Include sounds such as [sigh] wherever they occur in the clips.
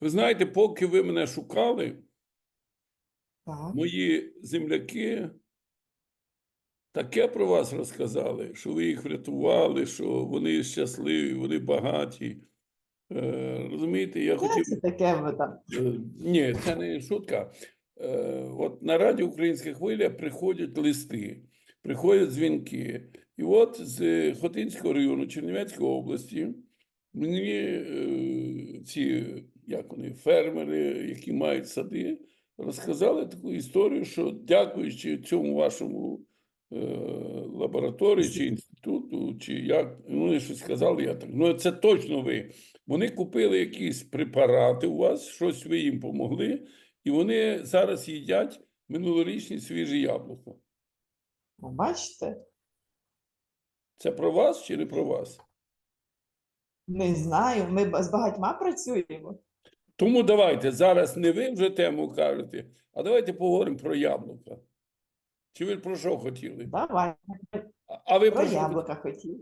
Ви знаєте, поки ви мене шукали, Так. мої земляки таке про вас розказали, що ви їх врятували, що вони щасливі, вони багаті. Е, розумієте, я хотів. це таке ви там? Е, Ні, це не шутка. Е, От на радіо Українська хвиля приходять листи, приходять дзвінки. І от з Хотинського району Чернівецької області мені е, ці як вони, фермери, які мають сади, розказали таку історію, що дякуючи цьому вашому е, лабораторії чи інституту, чи як, вони щось сказали, я так. Ну, це точно ви. Вони купили якісь препарати у вас, щось ви їм помогли, і вони зараз їдять минулорічні свіжі яблука. Ну, Бачите? Це про вас чи не про вас? Не знаю. Ми з багатьма працюємо. Тому давайте зараз не ви вже тему кажете, а давайте поговоримо про яблука. Чи ви про що хотіли? Давай. А- ви Про про що? яблука хотіли.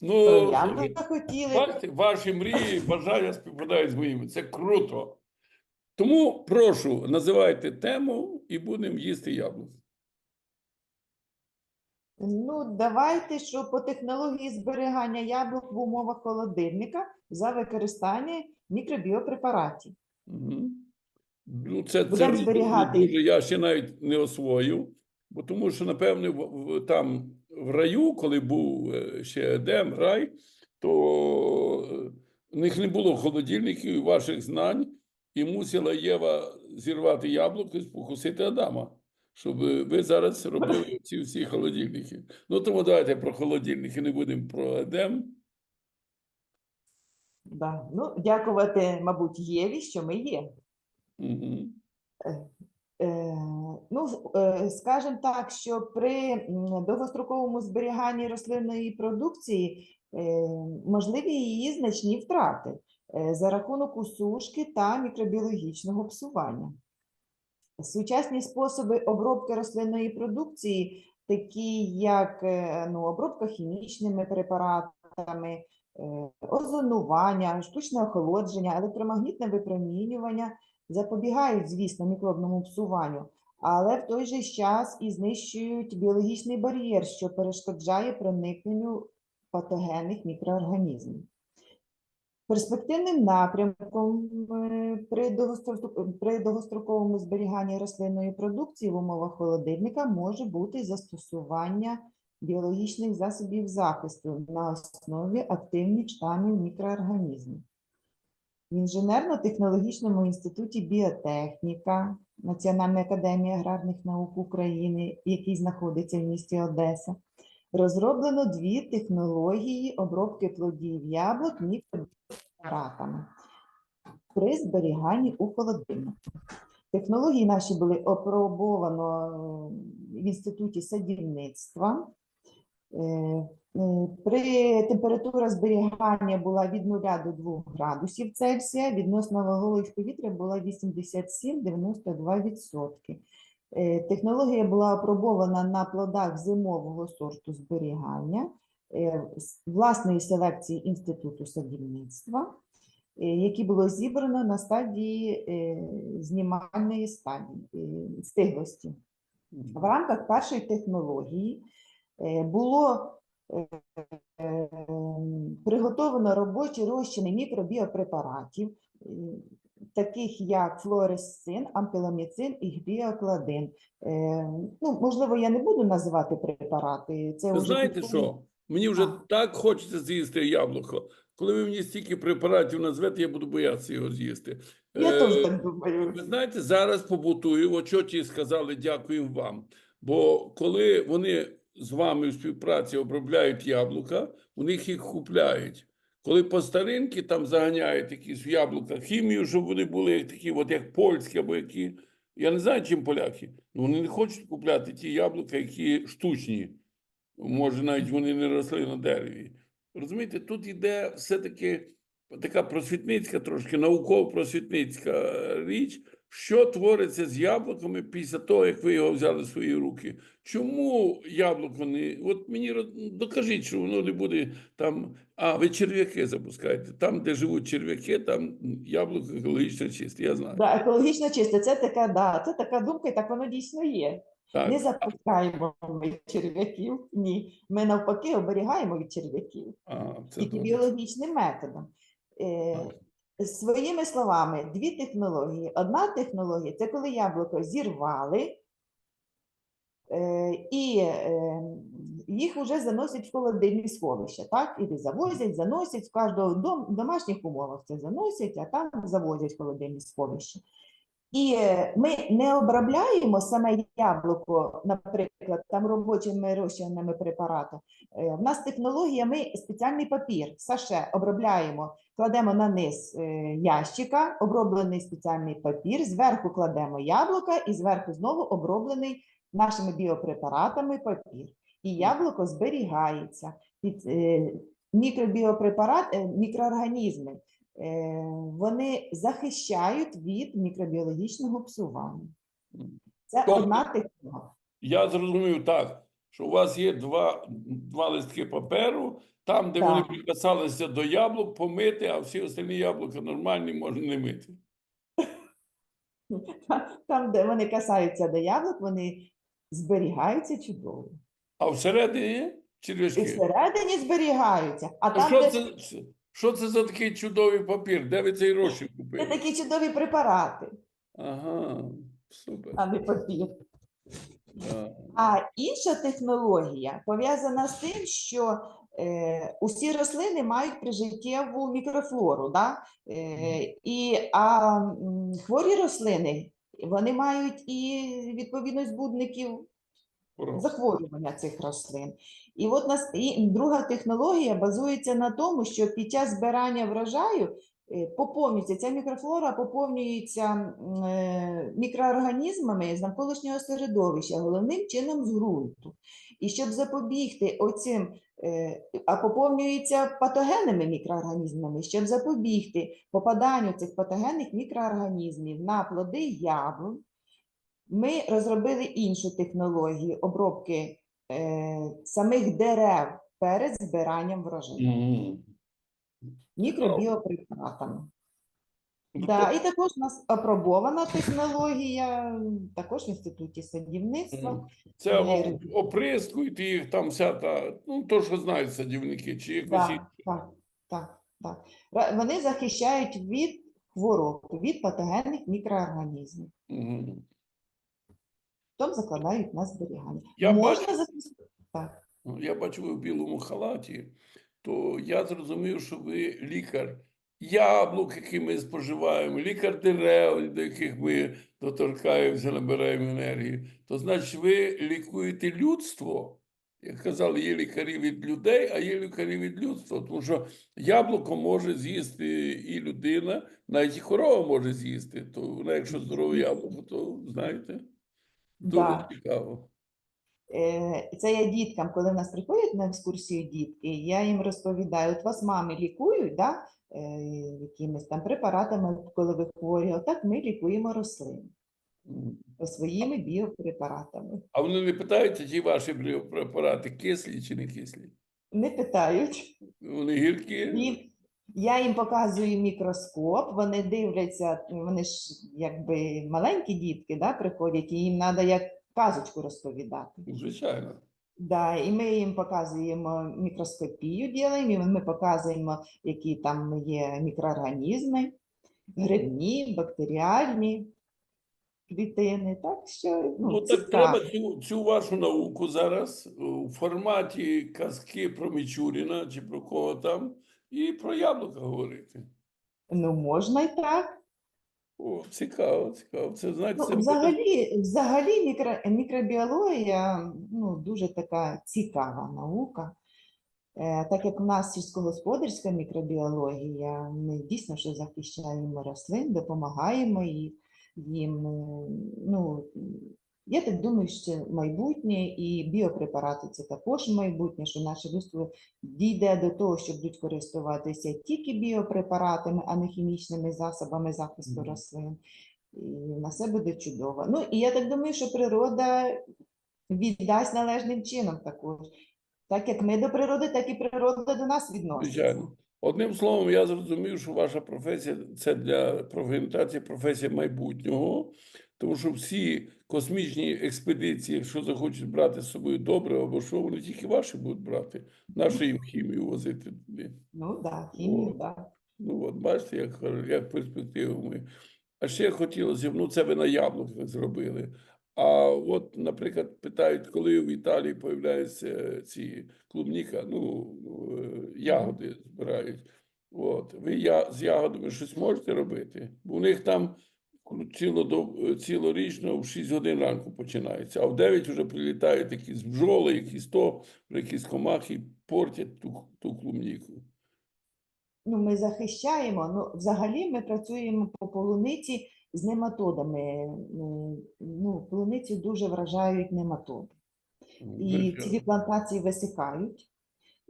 Ну, Про яблука хотіли. бачите, ваші мрії, бажання співпадають з моїми. Це круто. Тому прошу, називайте тему і будемо їсти яблука. Ну, давайте, що по технології зберігання яблук в умовах холодильника за використання мікробіопрепаратів. Угу. Ну, це, це Будемо зберігати. дуже, я ще навіть не освоїв, бо тому що, напевне, в, в- там в раю, коли був е, ще Едем, рай, то е, в них не було холодильників і ваших знань, і мусила Єва зірвати яблуко і спокусити Адама, щоб ви зараз робили ці всі холодильники. Ну, тому давайте про холодильники не будемо про Едем. Да. Ну, дякувати, мабуть, Єві, що ми є. Угу. Е, Ну, е, скажімо так, що при довгостроковому зберіганні рослинної продукції е, можливі її значні втрати е, за рахунок усушки та мікробіологічного псування. Сучасні способи обробки рослинної продукції, такі як е, ну, обробка хімічними препаратами, е, озонування, штучне охолодження, електромагнітне випромінювання, запобігають, звісно, мікробному псуванню, але в той же час і знищують біологічний бар'єр, що перешкоджає проникненню патогенних мікроорганізмів. Перспективним напрямком е, при довгостроковому зберіганні рослинної продукції в умовах холодильника може бути застосування біологічних засобів захисту на основі активних штамів мікроорганізмів. В інженерно-технологічному інституті біотехніка Національної академії аграрних наук України, який знаходиться в місті Одеса, розроблено дві технології обробки плодів яблук мікропрепаратами при зберіганні у холодильнику. Технології наші були опробовано е, в інституті садівництва. Е, е, При температура зберігання була від 0 до 2 градусів Цельсія, відносно вологість повітря була 87-92%. Е, Технологія була опробована на плодах зимового сорту зберігання е, власної селекції Інституту садівництва, е, які було зібрано на стадії знімальної стадії стиглості. В рамках першої технології було приготовлено робочі розчини мікробіопрепаратів, таких як флуоресцин, ампіламіцин і гбіокладин. Е, Ну, можливо, я не буду називати препарати. Це Ви вже знаєте що? Мені вже А. так хочеться з'їсти яблуко. Коли ви мені стільки препаратів назвете, я буду боятися його з'їсти. Я Е, теж так думаю. Ви знаєте, зараз побутую, от що ті сказали, дякуємо вам. Бо коли вони з вами в співпраці обробляють яблука, у них їх купляють. Коли по старинки там заганяють якісь в яблука хімію, щоб вони були як такі, от як польські або які. Я не знаю, чим поляки. Ну вони не хочуть купляти ті яблука, які штучні. Може, навіть вони не росли на дереві. Розумієте, тут йде все-таки така просвітницька, трошки науково-просвітницька річ, що твориться з яблуками після того, як ви його взяли в свої руки. Чому яблуко не. От мені докажіть, що воно не буде там. А, ви черв'яки запускаєте. Там, де живуть черв'яки, там яблуко екологічно чисте. Я знаю. Да, екологічно чисте, це така, да, це така думка, і так воно дійсно є. Так. Не запускаємо ми черв'яків, ні. Ми навпаки оберігаємо від черв'яків. Біологічним методом. Е, Своїми словами, дві технології. Одна технологія це коли яблуко зірвали, е, і е, їх вже заносять в холодильні сховища, так? І завозять, заносять в кожного в домашніх умовах це заносять, а там завозять в холодильні сховища. І е, ми не обробляємо саме яблуко, наприклад, там робочими розчинними препаратами. Е, В нас технологія, ми спеціальний папір, саше обробляємо, кладемо на низ е, ящика, оброблений спеціальний папір, зверху кладемо яблука і зверху знову оброблений нашими біопрепаратами папір. І яблуко зберігається. Під, е, мікробіопрепарат, е, мікроорганізми, е, вони захищають від мікробіологічного псування. Це Тобто- одна технологія. Я зрозумів так, що у вас є два, два листки паперу, там, де вони Так. прикасалися до яблук, помити, а всі остальні яблука нормальні, можна не мити. [laughs] Там, де вони касаються до яблук, вони зберігаються чудово. А всередині І всередині зберігаються. А А там, що де це, що це за такий чудовий папір? Де ви цей розчин це такі чудові препарати, Ага, супер. а не папір. Да. А інша технологія пов'язана з тим, що е, усі рослини мають прижиттєву мікрофлору, да? е, і, а м, хворі рослини вони мають і відповідно збудників захворювання цих рослин. І от нас і друга технологія базується на тому, що під час збирання врожаю е, поповнюється ця мікрофлора поповнюється е, мікроорганізмами з навколишнього середовища, головним чином з ґрунту. І щоб запобігти оцим, е, а поповнюється патогенними мікроорганізмами, щоб запобігти попаданню цих патогенних мікроорганізмів на плоди яблунь, ми розробили іншу технологію обробки е, самих дерев перед збиранням врожаю Мгм. мікробіопрепаратами. Ну, Да, і також у нас апробована технологія, також в інституті садівництва. Це Є. оприскують їх, там вся та, ну, то, що знають садівники, чи якось інше. так, так, так. Вони захищають від хвороб, від патогенних мікроорганізмів. Мгм. Потім закладають на зберігання. Я Можна. Так. Ну, Я бачу ви в білому халаті, то я зрозумів, що ви лікар яблук, які ми споживаємо, лікар дерев, до яких ми доторкаємося, набираємо енергію. То значить, ви лікуєте людство. Як казали, є лікарі від людей, а є лікарі від людства. Тому що яблуко може з'їсти і людина, навіть і корова може з'їсти. То вона, якщо здорове яблуко, то знаєте, дуже Да. цікаво. Е, Це я діткам, коли в нас приходять на екскурсію дітки, я їм розповідаю, от вас мами лікують, да, е, якимись там препаратами, коли ви хворі, отак ми лікуємо рослини Мгм. своїми біопрепаратами. А вони не питаються, чи ваші препарати кислі чи не кислі? Не питають. Вони гіркі? Я їм показую мікроскоп, вони дивляться, вони ж якби маленькі дітки да, приходять, і їм треба як казочку розповідати. Звичайно. Да, і ми їм показуємо мікроскопію, ділаємо, і ми показуємо, які там є мікроорганізми, грибні, бактеріальні клітини. Так що ну, Ну, так треба цю, цю вашу науку зараз у форматі казки про Мічуріна чи про кого там, і про яблука говорити. Ну, можна і так. О, цікаво, цікаво. Це знаєте, Ну, це взагалі, взагалі мікро, мікробіологія ну, дуже така цікава наука. Е, Так як у нас сільськогосподарська мікробіологія, ми дійсно що захищаємо рослин, допомагаємо їм. їм ну, я так думаю, що майбутнє і біопрепарати це також майбутнє, що наше людство дійде до того, що будуть користуватися тільки біопрепаратами, а не хімічними засобами захисту рослин. І на все буде чудово. Ну і я так думаю, що природа віддасть належним чином також. Так як ми до природи, так і природа до нас відноситься. Одним словом, я зрозумів, що ваша професія це для профорієнтації професія майбутнього, тому що всі космічні експедиції, якщо захочуть брати з собою добре або що, вони тільки ваші будуть брати, нашу їм хімію возити туди. Ну так, хімію, так. Ну, от бачите, як, як перспективу ми. А ще хотілося б, ну це ви на яблуках зробили. А от, наприклад, питають, коли в Італії появляються ці клубніка, ну, е, ягоди збирають. От, ви я, з ягодами щось можете робити? Бо у них там ціло, цілорічно в 6 годин ранку починається, а в 9 вже прилітають якісь бджоли, якісь то, якісь комахи портять ту, ту клубніку. Ну, ми захищаємо. Ну, взагалі ми працюємо по полуниці з нематодами. Е, Ну, полуницю дуже вражають нематоди. І Звичайно. ці плантації висихають.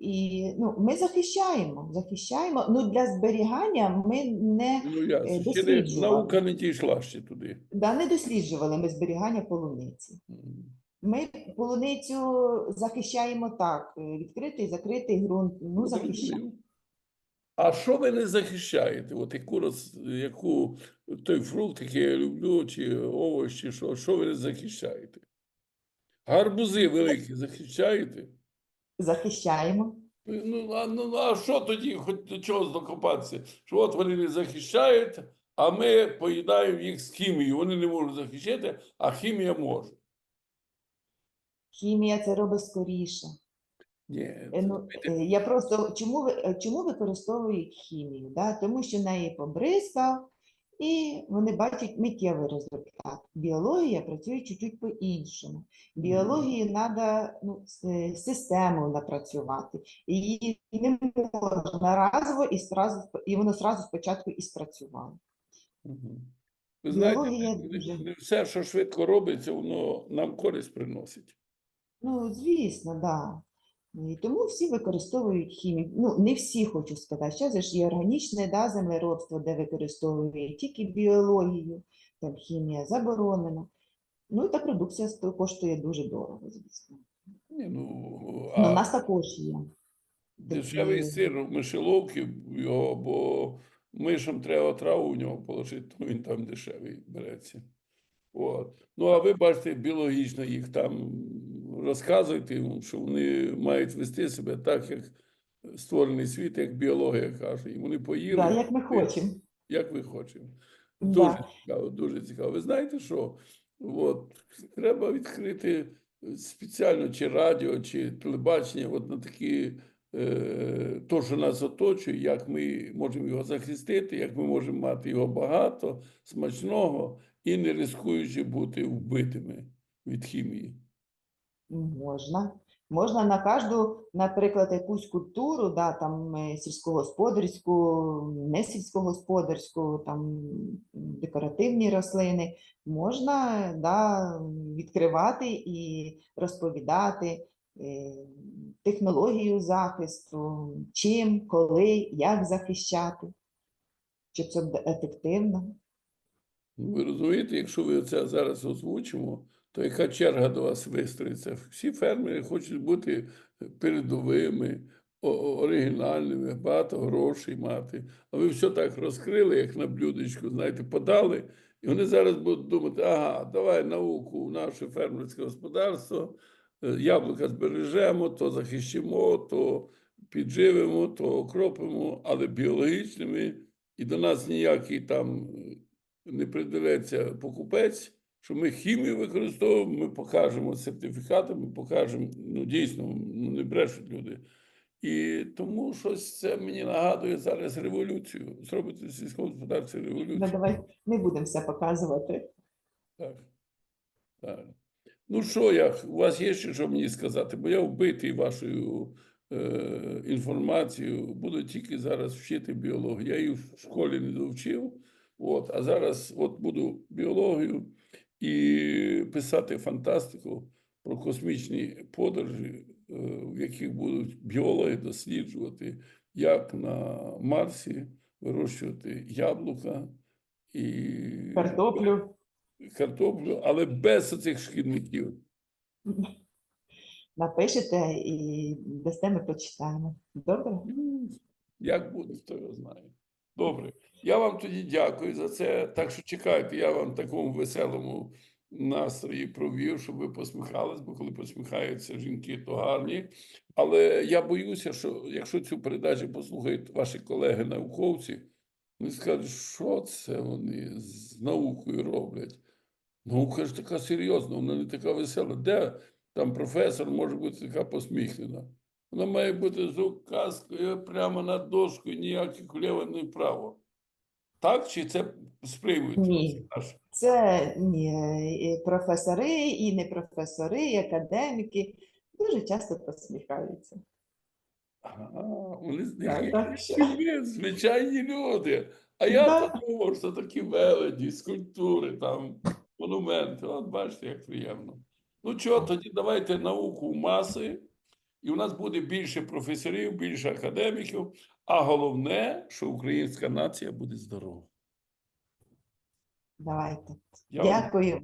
І ну, ми захищаємо, захищаємо. Ну, для зберігання ми не, Ну, ясно. Ще не, наука не дійшла ще туди. да, не досліджували ми зберігання полуниці. Ми полуницю захищаємо так: е, відкритий, закритий ґрунт. Ну, захищаємо. А що ви не захищаєте? От яку, роз, яку той фрукт, який я люблю, чи овочі, що, що ви не захищаєте? Гарбузи великі захищаєте? Захищаємо. Ну, а, ну, а що тоді, хоч до чого докопатися? Що от вони не захищають, а ми поїдаємо їх з хімією. Вони не можуть захищати, а хімія може. Хімія це робить скоріше. Ні, Е, Ну, е, я просто чому ви- е, чому використовують хімію? Да? Тому що неї побризкав, і вони бачать миттєвий результат. Біологія працює чуть-чуть по-іншому. Біології треба ну, систему напрацювати. Її не можна разово і сразу, і воно сразу спочатку і спрацювало. Мгм. Ви знаєте, не все, що швидко робиться, воно нам користь приносить. Ну, звісно, так. Да. І тому всі використовують хімію. Ну, не всі хочу сказати. Зараз ж є органічне да, землеробство, де використовують тільки біологію, там хімія заборонена. Ну і та продукція коштує дуже дорого, звісно. Ні, ну, Ну, у нас також є. дешевий сир в мишеловки його, бо мишам треба траву в нього положити, то він там дешевий береться. От. Ну, а ви бачите, біологічно їх там розказуєте, їм, що вони мають вести себе так, як створений світ, як біологія каже. І вони поїли. Да, як ми хочемо. як ви хочемо. Да. Дуже цікаво, дуже цікаво. Ви знаєте, що от, треба відкрити спеціально чи радіо, чи телебачення, от на такі, е, то, що нас оточує, як ми можемо його захистити, як ми можемо мати його багато, смачного і не ризикуючи бути вбитими від хімії. Можна. Можна на кожну, наприклад, якусь культуру, да, там е, сільськогосподарську, не сільськогосподарську, там декоративні рослини, можна да, відкривати і розповідати е, технологію захисту, чим, коли, як захищати, щоб це буде ефективно. Ви розумієте, якщо ви це зараз озвучимо, то яка черга до вас вистроїться? Всі фермери хочуть бути передовими, оригінальними, багато грошей мати. А ви все так розкрили, як на блюдечку, знаєте, подали. І вони зараз будуть думати, ага, давай науку в наше фермерське господарство, е, яблука збережемо, то захищимо, то підживемо, то окропимо, але біологічними, і до нас ніякий там е, не придивиться покупець, що ми хімію використовуємо, ми покажемо сертифікати, ми покажемо, ну дійсно, ну не брешуть люди. І тому щось це мені нагадує зараз революцію. Зробити сільському господарстві Ну, революцію. давай не будемо все показувати. Так. так. Ну що, я, у вас є ще що мені сказати? Бо я вбитий вашою е, інформацією, буду тільки зараз вчити біологію. Я її в школі не довчив, от, а зараз от буду біологію і писати фантастику про космічні подорожі, е, в яких будуть біологи досліджувати, як на Марсі вирощувати яблука і Картоплю. картоплю, але без цих шкідників. Напишете і дасте ми почитаємо. Добре? Як буде, хто його знає. Добре. Я вам тоді дякую за це. Так що чекайте, я вам в такому веселому настрої провів, щоб ви посміхались, бо коли посміхаються жінки, то гарні. Але я боюся, що якщо цю передачу послухають ваші колеги-науковці, вони скажуть, що це вони з наукою роблять. Наука ж така серйозна, вона не така весела. Де там професор може бути така посміхнена? Вона має бути з указкою прямо над дошкою, ніяких вліво, ні вправо. Так? Чи це сприймуть? Ні. Це ні, і професори, і не професори, і академіки дуже часто посміхаються. Ага, вони Так, так що- звичайні люди. А я Да. то думав, що такі веледі, скульптури, там, монументи. От бачите, як приємно. Ну чого, тоді давайте науку в маси, і у нас буде більше професорів, більше академіків, а головне, що українська нація буде здорова. Давайте. Я вам Дякую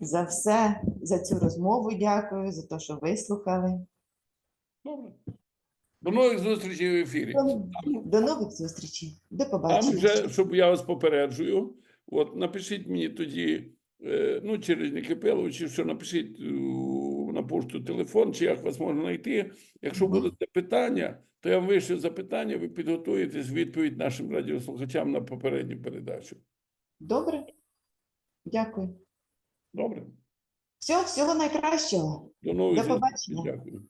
за все, за цю розмову. Дякую, за те, що вислухали. Добре. До нових зустрічей в ефірі. До, до нових зустрічей. До Там побачення. вже, щоб я вас попереджую, от напишіть мені тоді, е, ну, через Нікипелу, чи що напишіть пошту телефон, чи як вас можна знайти. Якщо будуть запитання, то я вам вишлю запитання, ви підготуєтесь відповідь нашим радіослухачам на попередню передачу. Добре? Дякую. Добре? Все, всього найкращого. До нових До побачення. Дякую.